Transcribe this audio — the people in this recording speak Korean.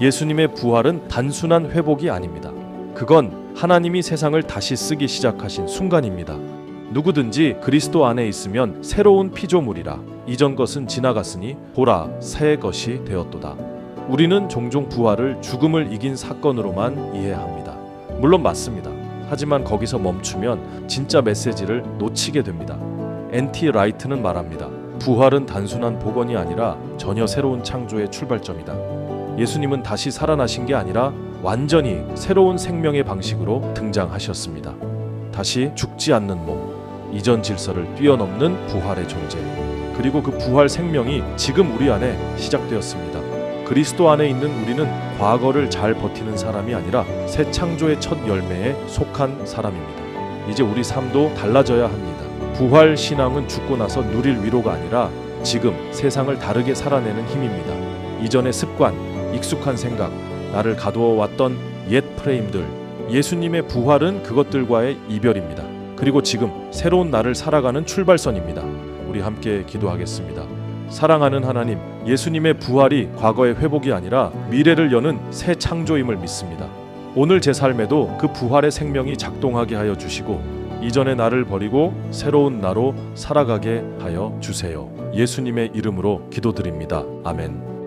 예수님의 부활은 단순한 회복이 아닙니다. 그건 하나님이 세상을 다시 쓰기 시작하신 순간입니다. 누구든지 그리스도 안에 있으면 새로운 피조물이라 이전 것은 지나갔으니 보라 새 것이 되었도다. 우리는 종종 부활을 죽음을 이긴 사건으로만 이해합니다. 물론 맞습니다. 하지만 거기서 멈추면 진짜 메시지를 놓치게 됩니다. 엔티 라이트는 말합니다. 부활은 단순한 복원이 아니라 전혀 새로운 창조의 출발점이다. 예수님은 다시 살아나신 게 아니라 완전히 새로운 생명의 방식으로 등장하셨습니다. 다시 죽지 않는 몸, 이전 질서를 뛰어넘는 부활의 존재. 그리고 그 부활 생명이 지금 우리 안에 시작되었습니다. 그리스도 안에 있는 우리는 과거를 잘 버티는 사람이 아니라 새 창조의 첫 열매에 속한 사람입니다. 이제 우리 삶도 달라져야 합니다. 부활 신앙은 죽고 나서 누릴 위로가 아니라 지금 세상을 다르게 살아내는 힘입니다. 이전의 습관, 익숙한 생각, 나를 가두어 왔던 옛 프레임들, 예수님의 부활은 그것들과의 이별입니다. 그리고 지금 새로운 나를 살아가는 출발선입니다. 우리 함께 기도하겠습니다. 사랑하는 하나님, 예수님의 부활이 과거의 회복이 아니라 미래를 여는 새 창조임을 믿습니다. 오늘 제 삶에도 그 부활의 생명이 작동하게 하여 주시고 이전의 나를 버리고 새로운 나로 살아가게 하여 주세요. 예수님의 이름으로 기도드립니다. 아멘.